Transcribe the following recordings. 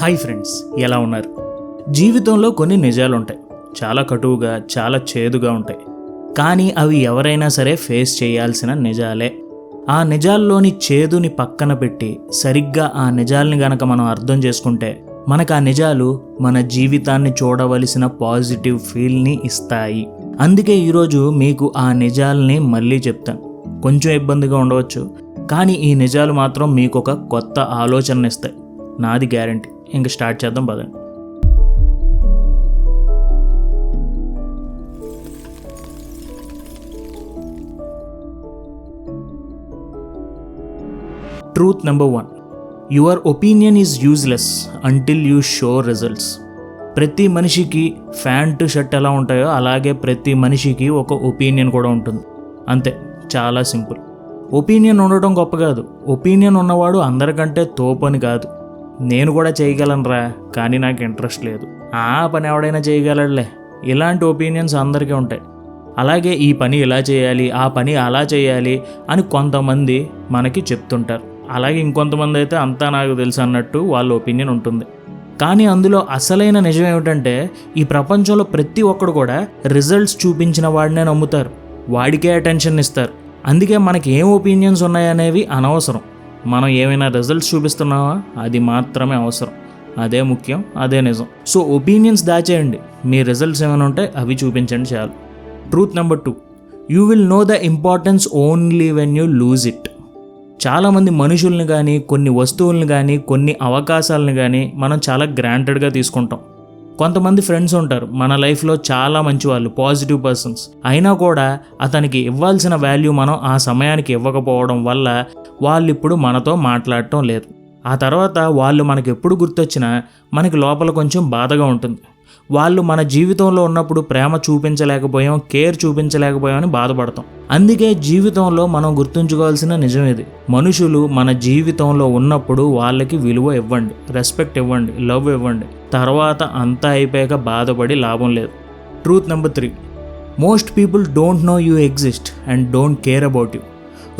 Hi friends ఎలా ఉన్నారు? జీవితంలో కొన్ని నిజాలు ఉంటాయి చాలా కటువుగా చాలా చేదుగా ఉంటాయి. కానీ అవి ఎవరైనా సరే ఫేస్ చేయాల్సిన నిజాలే. ఆ నిజాల్లోని చేదుని పక్కన పెట్టి సరిగ్గా ఆ నిజాల్ని గనక మనం అర్థం చేసుకుంటే మనకు ఆ నిజాలు మన జీవితాన్ని చూడవలసిన పాజిటివ్ ఫీల్ని ఇస్తాయి. అందుకే ఈరోజు మీకు ఆ నిజాల్ని మళ్ళీ చెప్తాను. కొంచెం ఇబ్బందిగా ఉండవచ్చు. కానీ ఈ నిజాలు మాత్రం మీకు ఒక కొత్త ఆలోచనని ఇస్తాయి నాది గ్యారంటీ. ఇంక స్టార్ట్ చేద్దాం పదండి. Truth number one your opinion is useless until you show results ప్రతి మనిషికి ప్యాంటు షర్ట్ ఎలా ఉంటాయో అలాగే ప్రతి మనిషికి ఒక ఒపీనియన్ కూడా ఉంటుంది. అంతే చాలా సింపుల్. ఒపీనియన్ ఉండటం గొప్ప కాదు. ఒపీనియన్ ఉన్నవాడు అందరికంటే తోపని కాదు. నేను కూడా చేయగలనురా కానీ నాకు ఇంట్రెస్ట్ లేదు. ఆ పని ఎవడైనా చేయగలడులే. ఇలాంటి ఒపీనియన్స్ అందరికీ ఉంటాయి. అలాగే ఈ పని ఇలా చేయాలి ఆ పని అలా చేయాలి అని కొంతమంది మనకి చెప్తుంటారు. అలాగే ఇంకొంతమంది అయితే అంతా నాకు తెలుసు అన్నట్టు వాళ్ళ ఒపీనియన్ ఉంటుంది. కానీ అందులో అసలైన నిజం ఏమిటంటే ఈ ప్రపంచంలో ప్రతి ఒక్కడు కూడా రిజల్ట్స్ చూపించిన వాడినే నమ్ముతారు. వాడికే అటెన్షన్ ఇస్తారు. అందుకే మనకి ఏం ఒపీనియన్స్ ఉన్నాయనేవి అనవసరం. మనం ఏమైనా రిజల్ట్స్ చూపిస్తున్నావా? అది మాత్రమే అవసరం. అదే ముఖ్యం అదే నిజం. సో ఒపీనియన్స్ దాచేయండి. మీ రిజల్ట్స్ ఏమైనా ఉంటే అవి చూపించండి చాలు. Truth number two you will know the importance only when you lose it చాలామంది మనుషుల్ని కానీ కొన్ని వస్తువులను కానీ కొన్ని అవకాశాలను కానీ మనం చాలా గ్రాంటెడ్గా తీసుకుంటాం. కొంతమంది ఫ్రెండ్స్ ఉంటారు. మన లైఫ్లో చాలా మంచి వాళ్ళు పాజిటివ్ పర్సన్స్ అయినా కూడా అతనికి ఇవ్వాల్సిన వాల్యూ మనం ఆ సమయానికి ఇవ్వకపోవడం వల్ల వాళ్ళు ఇప్పుడు మనతో మాట్లాడటం లేదు. ఆ తర్వాత వాళ్ళు మనకు ఎప్పుడు గుర్తొచ్చినా మనకి లోపల కొంచెం బాధగా ఉంటుంది. వాళ్ళు మన జీవితంలో ఉన్నప్పుడు ప్రేమ చూపించలేకపోయాం కేర్ చూపించలేకపోయామని బాధపడతాం. అందుకే జీవితంలో మనం గుర్తుంచుకోవాల్సిన నిజం ఇది. మనుషులు మన జీవితంలో ఉన్నప్పుడు వాళ్ళకి విలువ ఇవ్వండి. రెస్పెక్ట్ ఇవ్వండి. లవ్ ఇవ్వండి. తర్వాత అంతా అయిపోయాక బాధపడి లాభం లేదు. Truth number three most people don't know you exist and don't care about you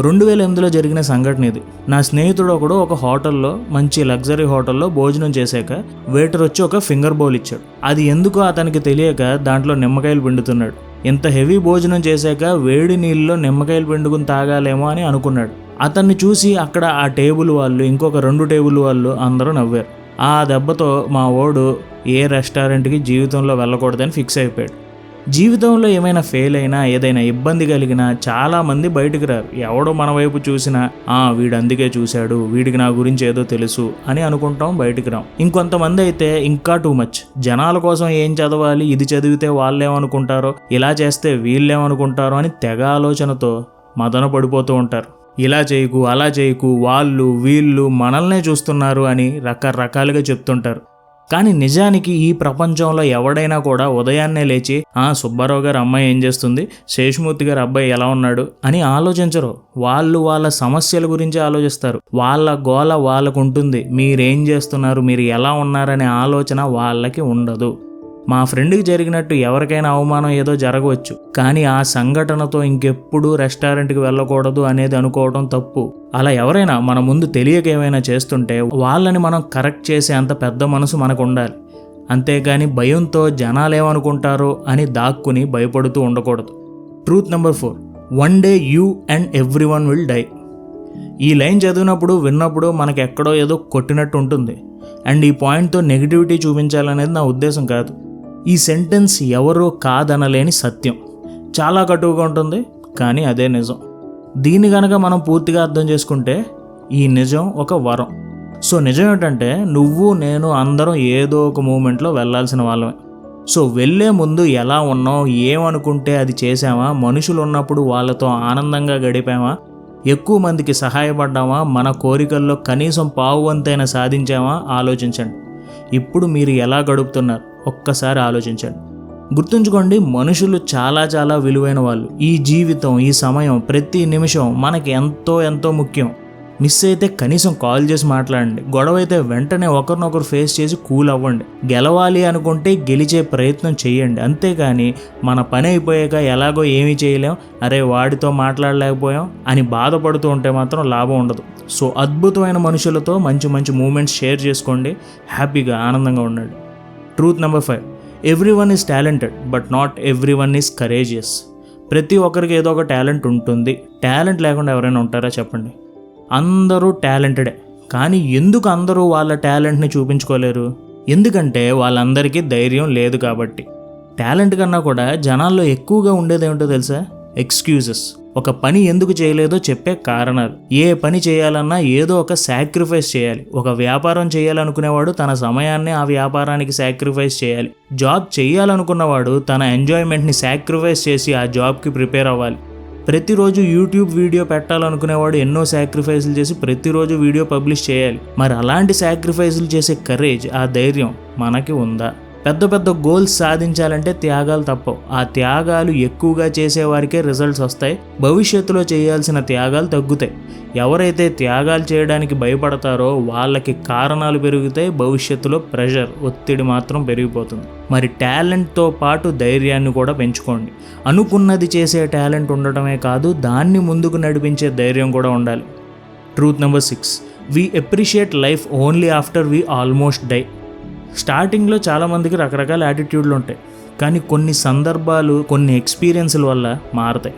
రెండు వేల ఎనిమిదిలో జరిగిన సంఘటన ఇది. నా స్నేహితుడు ఒకడు ఒక హోటల్లో మంచి లగ్జరీ హోటల్లో భోజనం చేశాక వెయిటర్ వచ్చి ఒక ఫింగర్ బౌల్ ఇచ్చాడు. అది ఎందుకో అతనికి తెలియక దాంట్లో నిమ్మకాయలు పిండుతున్నాడు. ఇంత హెవీ భోజనం చేశాక వేడి నీళ్ళలో నిమ్మకాయలు పిండుకుని తాగాలేమో అని అనుకున్నాడు. అతన్ని చూసి అక్కడ ఆ టేబుల్ వాళ్ళు ఇంకొక రెండు టేబుల్ వాళ్ళు అందరూ నవ్వారు. ఆ దెబ్బతో మా ఓడు ఏ రెస్టారెంట్కి జీవితంలో వెళ్ళకూడదని ఫిక్స్ అయిపోయాడు. జీవితంలో ఏమైనా ఫెయిల్ అయినా ఏదైనా ఇబ్బంది కలిగినా చాలామంది బయటకు రారు. ఎవడో మన వైపు చూసినా ఆ వీడు అందుకే చూశాడు వీడికి నా గురించి ఏదో తెలుసు అని అనుకుంటాం బయటికి రాం. ఇంకొంతమంది అయితే ఇంకా టూ మచ్ జనాల కోసం ఏం చదవాలి ఇది చదివితే వాళ్ళేమనుకుంటారో ఇలా చేస్తే వీళ్ళేమనుకుంటారో అని తెగ ఆలోచనతో మదన పడిపోతూ ఉంటారు. ఇలా చేయకు అలా చేయకు వాళ్ళు వీళ్ళు మనల్నే చూస్తున్నారు అని రకరకాలుగా చెప్తుంటారు. కానీ నిజానికి ఈ ప్రపంచంలో ఎవడైనా కూడా ఉదయాన్నే లేచి ఆ సుబ్బారావు గారు అమ్మాయి ఏం చేస్తుంది? శేషమూర్తి గారు అబ్బాయి ఎలా ఉన్నాడు? అని ఆలోచించరు. వాళ్ళు వాళ్ళ సమస్యల గురించి ఆలోచిస్తారు. వాళ్ళ గోల వాళ్ళకు ఉంటుంది మీరేం చేస్తున్నారు? మీరు ఎలా ఉన్నారనే ఆలోచన వాళ్ళకి ఉండదు. మా ఫ్రెండ్కి జరిగినట్టు ఎవరికైనా అవమానం ఏదో జరగవచ్చు. కానీ ఆ సంఘటనతో ఇంకెప్పుడు రెస్టారెంట్కి వెళ్ళకూడదు అనేది అనుకోవడం తప్పు. అలా ఎవరైనా మన ముందు తెలియక ఏమైనా చేస్తుంటే వాళ్ళని మనం కరెక్ట్ చేసే అంత పెద్ద మనసు మనకు ఉండాలి అంతేగాని భయంతో జనాలేమనుకుంటారో అని దాక్కుని భయపడుతూ ఉండకూడదు. Truth number four one day you and everyone will die. ఈ లైన్ చదివినప్పుడు విన్నప్పుడు మనకు ఎక్కడో ఏదో కొట్టినట్టు ఉంటుంది. అండ్ ఈ పాయింట్తో నెగిటివిటీ చూపించాలనేది నా ఉద్దేశం కాదు. ఈ సెంటెన్స్ ఎవరో కాదనలేని సత్యం. చాలా కటువుగా ఉంటుంది కానీ అదే నిజం. దీన్ని గనక మనం పూర్తిగా అర్థం చేసుకుంటే ఈ నిజం ఒక వరం. సో నిజం ఏంటంటే నువ్వు నేను అందరం ఏదో ఒక మూమెంట్లో వెళ్ళాల్సిన వాళ్ళమే. సో వెళ్ళే ముందు ఎలా ఉన్నాం ఏమనుకుంటే అది చేసామా మనుషులు ఉన్నప్పుడు వాళ్ళతో ఆనందంగా గడిపామా ఎక్కువ మందికి సహాయపడ్డామా మన కోరికల్లో కనీసం పావు వంతైనా సాధించామా ఆలోచించండి. ఇప్పుడు మీరు ఎలా గడుపుతున్నారు? ఒక్కసారి ఆలోచించండి. గుర్తుంచుకోండి మనుషులు చాలా చాలా విలువైన వాళ్ళు. ఈ జీవితం ఈ సమయం ప్రతి నిమిషం మనకి ఎంతో ఎంతో ముఖ్యం. మిస్ అయితే కనీసం కాల్ చేసి మాట్లాడండి. గొడవ అయితే వెంటనే ఒకరినొకరు ఫేస్ చేసి కూల్ అవ్వండి. గెలవాలి అనుకుంటే గెలిచే ప్రయత్నం చేయండి. అంతేగాని మన పని అయిపోయాక ఎలాగో ఏమీ చేయలేం. అరే వాడితో మాట్లాడలేకపోయాం అని బాధపడుతూ ఉంటే మాత్రం లాభం ఉండదు. సో అద్భుతమైన మనుషులతో మంచి మంచి మూమెంట్స్ షేర్ చేసుకోండి. హ్యాపీగా ఆనందంగా ఉండండి. Truth number five every one is talented but not every one is courageous ప్రతి ఒక్కరికి ఏదో ఒక టాలెంట్ ఉంటుంది. టాలెంట్ లేకుండా ఎవరైనా ఉంటారా చెప్పండి? అందరూ టాలెంటెడే. కానీ ఎందుకు అందరూ వాళ్ళ టాలెంట్ని చూపించుకోలేరు? ఎందుకంటే వాళ్ళందరికీ ధైర్యం లేదు కాబట్టి. టాలెంట్ కన్నా కూడా జనాల్లో ఎక్కువగా ఉండేది ఏమిటో తెలుసా? ఎక్స్క్యూజెస్ ఒక పని ఎందుకు చేయలేదో చెప్పే కారణాలు. ఏ పని చేయాలన్నా ఏదో ఒక సాక్రిఫైస్ చేయాలి. ఒక వ్యాపారం చేయాలనుకునేవాడు తన సమయాన్ని ఆ వ్యాపారానికి సాక్రిఫైస్ చేయాలి. జాబ్ చేయాలనుకున్నవాడు తన ఎంజాయ్మెంట్ని సాక్రిఫైస్ చేసి ఆ జాబ్కి ప్రిపేర్ అవ్వాలి. ప్రతిరోజు యూట్యూబ్ వీడియో పెట్టాలనుకునేవాడు ఎన్నో సాక్రిఫైసులు చేసి ప్రతిరోజు వీడియో పబ్లిష్ చేయాలి. మరి అలాంటి సాక్రిఫైసులు చేసే కరేజ్ ఆ ధైర్యం మనకి ఉందా? పెద్ద పెద్ద గోల్స్ సాధించాలంటే త్యాగాలు తప్పవు. ఆ త్యాగాలు ఎక్కువగా చేసేవారికే రిజల్ట్స్ వస్తాయి. భవిష్యత్తులో చేయాల్సిన త్యాగాలు తగ్గుతాయి. ఎవరైతే త్యాగాలు చేయడానికి భయపడతారో వాళ్ళకి కారణాలు పెరుగుతాయి. భవిష్యత్తులో ప్రెషర్ ఒత్తిడి మాత్రం పెరిగిపోతుంది. మరి టాలెంట్తో పాటు ధైర్యాన్ని కూడా పెంచుకోండి. అనుకున్నది చేసే టాలెంట్ ఉండటమే కాదు దాన్ని ముందుకు నడిపించే ధైర్యం కూడా ఉండాలి. Truth number six we appreciate life only after we almost die స్టార్టింగ్లో చాలామందికి రకరకాల యాటిట్యూడ్లు ఉంటాయి. కానీ కొన్ని సందర్భాలు కొన్ని ఎక్స్పీరియన్స్ల వల్ల మారతాయి.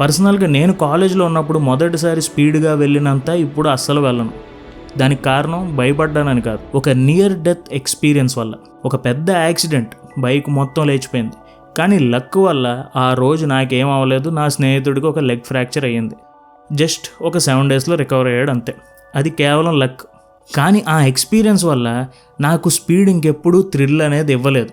పర్సనల్గా నేను కాలేజీలో ఉన్నప్పుడు మొదటిసారి స్పీడ్గా వెళ్ళినంత ఇప్పుడు అస్సలు వెళ్ళను. దానికి కారణం భయపడ్డానని కాదు. ఒక నియర్ డెత్ ఎక్స్పీరియన్స్ వల్ల. ఒక పెద్ద యాక్సిడెంట్ బైక్ మొత్తం లేచిపోయింది. కానీ లక్ వల్ల ఆ రోజు నాకేం అవ్వలేదు. నా స్నేహితుడికి ఒక లెగ్ ఫ్రాక్చర్ అయ్యింది. జస్ట్ ఒక సెవెన్ డేస్లో రికవర్ అయ్యాడు అంతే. అది కేవలం లక్ కానీ ఆ ఎక్స్పీరియన్స్ వల్ల నాకు స్పీడ్ ఇంకెప్పుడు థ్రిల్ అనేది ఇవ్వలేదు.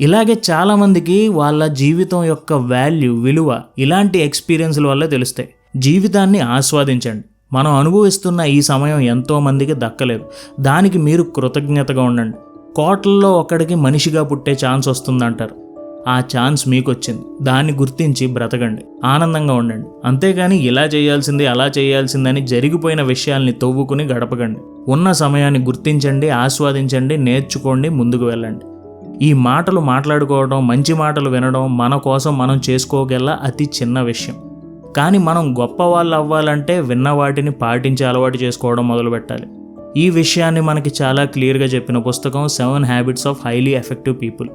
ఇలాగే చాలామందికి వాళ్ళ జీవితం యొక్క వాల్యూ విలువ ఇలాంటి ఎక్స్పీరియన్స్ల వల్ల తెలుస్తాయి. జీవితాన్ని ఆస్వాదించండి. మనం అనుభవిస్తున్న ఈ సమయం ఎంతోమందికి దక్కలేదు. దానికి మీరు కృతజ్ఞతగా ఉండండి. కోట్లలో ఒకడికి మనిషిగా పుట్టే ఛాన్స్ వస్తుందంటారు. ఆ ఛాన్స్ మీకు వచ్చింది దాన్ని గుర్తించి బ్రతకండి. ఆనందంగా ఉండండి. అంతేగాని ఇలా చేయాల్సింది అలా చేయాల్సిందని జరిగిపోయిన విషయాల్ని తవ్వుకుని గడపకండి. ఉన్న సమయాన్ని గుర్తించండి ఆస్వాదించండి నేర్చుకోండి ముందుకు వెళ్ళండి. ఈ మాటలు మాట్లాడుకోవడం మంచి మాటలు వినడం మన కోసం మనం చేసుకోగల అతి చిన్న విషయం. కానీ మనం గొప్ప వాళ్ళు అవ్వాలంటే విన్న వాటిని పాటించి అలవాటు చేసుకోవడం మొదలుపెట్టాలి. ఈ విషయాన్ని మనకి చాలా క్లియర్గా చెప్పిన పుస్తకం seven habits of highly effective people.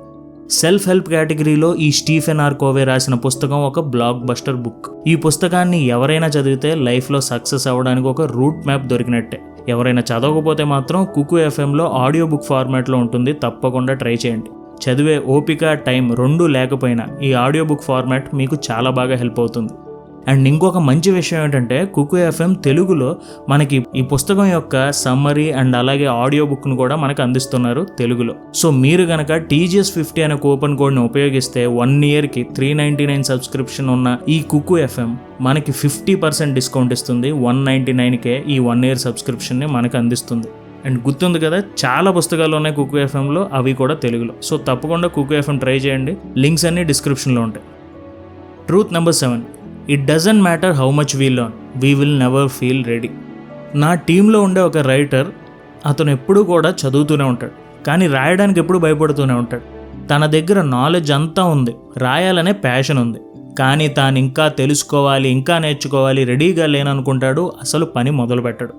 Self help కేటగిరీలో ఈ స్టీఫెన్ ఆర్ కోవే రాసిన పుస్తకం ఒక బ్లాక్ బస్టర్ బుక్. ఈ పుస్తకాన్ని ఎవరైనా చదివితే లైఫ్లో సక్సెస్ అవ్వడానికి ఒక రూట్ మ్యాప్ దొరికినట్టే. ఎవరైనా చదవకపోతే మాత్రం కుకు ఎఫ్ఎంలో ఆడియో బుక్ ఫార్మాట్లో ఉంటుంది తప్పకుండా ట్రై చేయండి. చదివే ఓపిక టైం రెండూ లేకపోయినా ఈ ఆడియో బుక్ ఫార్మాట్ మీకు చాలా బాగా హెల్ప్ అవుతుంది. అండ్ ఇంకొక మంచి విషయం ఏంటంటే కుకు ఎఫ్ఎం తెలుగులో మనకి ఈ పుస్తకం యొక్క సమ్మరీ అండ్ అలాగే ఆడియో బుక్ను కూడా మనకు అందిస్తున్నారు తెలుగులో. సో మీరు కనుక టీజీఎస్ ఫిఫ్టీ అనే కూపన్ కోడ్ని ఉపయోగిస్తే వన్ ఇయర్కి త్రీ నైంటీ నైన్ సబ్స్క్రిప్షన్ ఉన్న ఈ కుకు ఎఫ్ఎం మనకి ఫిఫ్టీ పర్సెంట్ డిస్కౌంట్ ఇస్తుంది. వన్ నైంటీ నైన్కే ఈ వన్ ఇయర్ సబ్స్క్రిప్షన్ని మనకు అందిస్తుంది. అండ్ గుర్తుంది కదా చాలా పుస్తకాలు ఉన్నాయి కుకు ఎఫ్ఎంలో అవి కూడా తెలుగులో. సో తప్పకుండా కుకు ఎఫ్ఎం ట్రై చేయండి. లింక్స్ అన్ని డిస్క్రిప్షన్లో ఉంటాయి. Truth number seven. It doesn't matter how much we learn we will never feel ready నా టీంలో ఉండే ఒక రైటర్ అతను ఎప్పుడూ కూడా చదువుతూనే ఉంటాడు కానీ రాయడానికి ఎప్పుడు భయపడుతూనే ఉంటాడు. తన దగ్గర నాలెడ్జ్ అంతా ఉంది రాయాలనే ప్యాషన్ ఉంది కానీ తాను ఇంకా తెలుసుకోవాలి ఇంకా నేర్చుకోవాలి రెడీగా లేననుకుంటాడు అసలు పని మొదలు పెట్టడు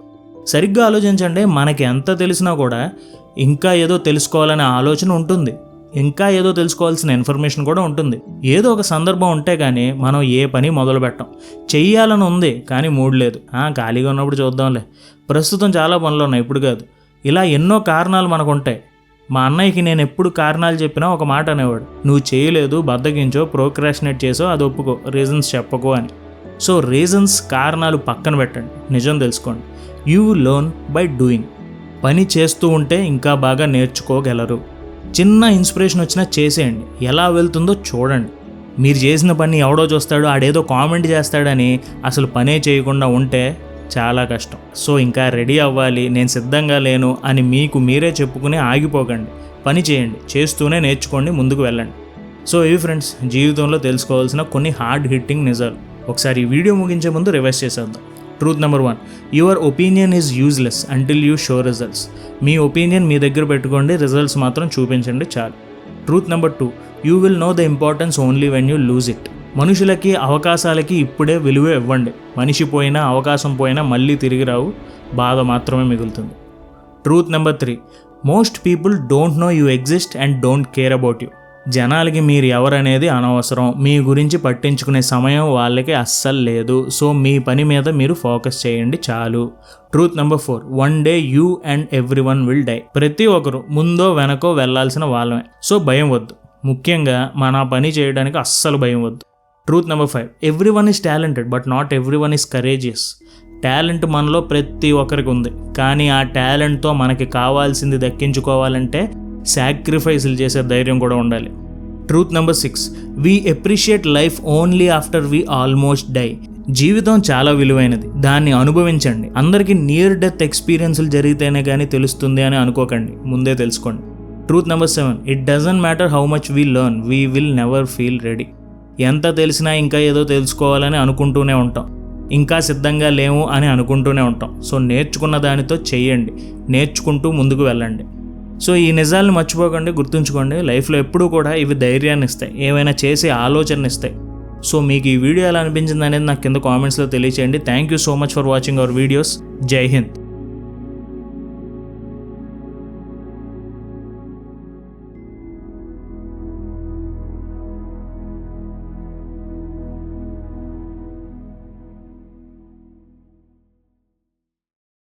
సరిగ్గా ఆలోచించండి మనకి ఎంత తెలిసినా కూడా ఇంకా ఏదో తెలుసుకోవాలనే ఆలోచన ఉంటుంది. ఇంకా ఏదో తెలుసుకోవాల్సిన ఇన్ఫర్మేషన్ కూడా ఉంటుంది. ఏదో ఒక సందర్భం ఉంటే కానీ మనం ఏ పని మొదలు పెట్టం చెయ్యాలని ఉంది కానీ మూడ్ లేదు. ఖాళీగా ఉన్నప్పుడు చూద్దాంలే. ప్రస్తుతం చాలా పనులు ఉన్నాయి ఇప్పుడు కాదు. ఇలా ఎన్నో కారణాలు మనకు ఉంటాయి మా అన్నయ్యకి నేను ఎప్పుడు కారణాలు చెప్పినా ఒక మాట అనేవాడు. నువ్వు చేయలేదు బద్దగించో ప్రోక్రాషినేట్ చేసో అది ఒప్పుకో రీజన్స్ చెప్పకో అని. సో రీజన్స్ కారణాలు పక్కన పెట్టండి. నిజం తెలుసుకోండి. You learn by doing. పని చేస్తూ ఉంటే ఇంకా బాగా నేర్చుకోగలరు. చిన్న ఇన్స్పిరేషన్ వచ్చినా చేసేయండి. ఎలా వెళ్తుందో చూడండి. మీరు చేసిన పని ఎవడో చూస్తాడో ఆడేదో కామెంట్ చేస్తాడని అసలు పనే చేయకుండా ఉంటే చాలా కష్టం. సో ఇంకా రెడీ అవ్వాలి నేను సిద్ధంగా లేను అని మీకు మీరే చెప్పుకుని ఆగిపోకండి. పని చేయండి చేస్తూనే నేర్చుకోండి ముందుకు వెళ్ళండి. సో ఇవి ఫ్రెండ్స్ జీవితంలో తెలుసుకోవాల్సిన కొన్ని హార్డ్ హిట్టింగ్ నిజాలు. ఒకసారి ఈ వీడియో ముగించే ముందు రివైజ్ చేసేద్దాం. Truth number one your opinion is useless until you show results me opinion మీ దగ్గర పెట్టుకోండి రిజల్ట్స్ మాత్రం చూపించండి చాలు. Truth number two you will know the importance only when you lose it మనుషులకి అవకాశాలకి ఇప్పుడే విలువ ఇవ్వండి. మనిషి పోయినా అవకాశం పోయినా మళ్ళీ తిరిగి రావు బాధ మాత్రమే మిగులుతుంది. Truth number three most people don't know you exist and don't care about you జనాలకి మీరు ఎవరనేది అనవసరం. మీ గురించి పట్టించుకునే సమయం వాళ్ళకి అస్సలు లేదు. సో మీ పని మీద మీరు ఫోకస్ చేయండి చాలు. Truth number four. One day you and every one will die. ప్రతి ఒక్కరు ముందో వెనకో వెళ్ళాల్సిన వాళ్ళమే. సో భయం వద్దు. ముఖ్యంగా మన పని చేయడానికి అస్సలు భయం వద్దు. Truth number five. Every one is talented but not every one is courageous. Talent మనలో ప్రతి ఒక్కరికి ఉంది. కానీ ఆ టాలెంట్తో మనకి కావాల్సింది దక్కించుకోవాలంటే సాక్రిఫైస్లు చేసే ధైర్యం కూడా ఉండాలి. Truth number six. We appreciate life only after we almost die జీవితం చాలా విలువైనది. దాన్ని అనుభవించండి. అందరికీ నియర్ డెత్ ఎక్స్పీరియన్స్లు జరిగితేనే కానీ తెలుస్తుంది అని అనుకోకండి. ముందే తెలుసుకోండి. Truth number seven. It doesn't matter how much we learn we will never feel ready ఎంత తెలిసినా ఇంకా ఏదో తెలుసుకోవాలని అనుకుంటూనే ఉంటాం. ఇంకా సిద్ధంగా లేము అని అనుకుంటూనే ఉంటాం. సో నేర్చుకున్న దానితో చెయ్యండి. నేర్చుకుంటూ ముందుకు వెళ్ళండి. సో ఈ నిజాలను మర్చిపోకండి గుర్తుంచుకోండి. లైఫ్లో ఎప్పుడూ కూడా ఇవి ధైర్యాన్ని ఇస్తాయి. ఏమైనా చేసే ఆలోచన ఇస్తాయి. సో మీకు ఈ వీడియో ఎలా అనిపించింది అనేది నాకు కింద కామెంట్స్లో తెలియచేయండి. Thank you so much for watching our videos Jai Hind